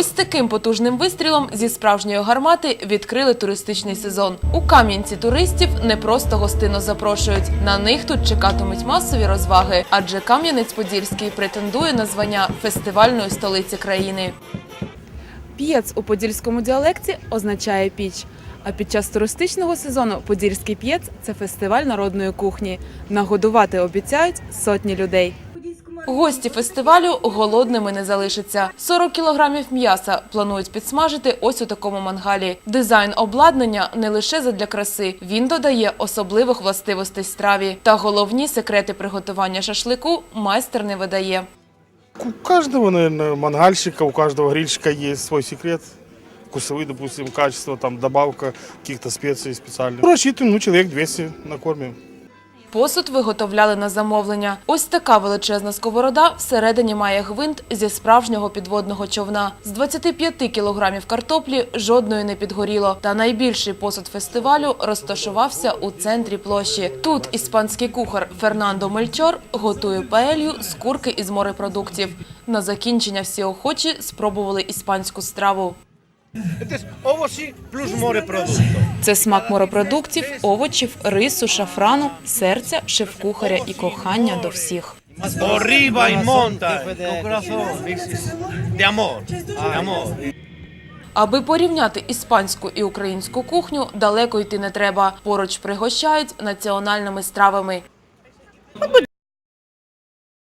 Ось таким потужним вистрілом зі справжньої гармати відкрили туристичний сезон. У Кам'янці туристів не просто гостинно запрошують. На них тут чекатимуть масові розваги, адже Кам'янець-Подільський претендує на звання фестивальної столиці країни. П'єц у подільському діалекті означає піч. А під час туристичного сезону Подільський п'єц це фестиваль народної кухні. Нагодувати обіцяють сотні людей. Гості фестивалю голодними не залишаться. 40 кілограмів м'яса планують підсмажити ось у такому мангалі. Дизайн обладнання не лише задля краси, він додає особливих властивостей страві. Та головні секрети приготування шашлику майстер не видає. У каждого, наверное, мангальщика, у каждого грильщика есть свой секрет. Вкусовые, допустим, качество, там добавка каких-то специй специальных. Рассчитываем, ну, человек 200 накормим. Посуд виготовляли на замовлення. Ось така величезна сковорода всередині має гвинт зі справжнього підводного човна. З 25 кілограмів картоплі жодної не підгоріло. Та найбільший посуд фестивалю розташувався у центрі площі. Тут іспанський кухар Фернандо Мельчор готує паелью з курки із морепродуктів. На закінчення всі охочі спробували іспанську страву. Jest owoci plus морепродуктів. Це смак морепродуктів, овочів, рису, шафрану, серця, шеф-кухаря і кохання до всіх. Arriba y monta. Con corazón. De amor. De amor. Аби порівняти іспанську і українську кухню, далеко йти не треба. Поруч пригощають національними стравами.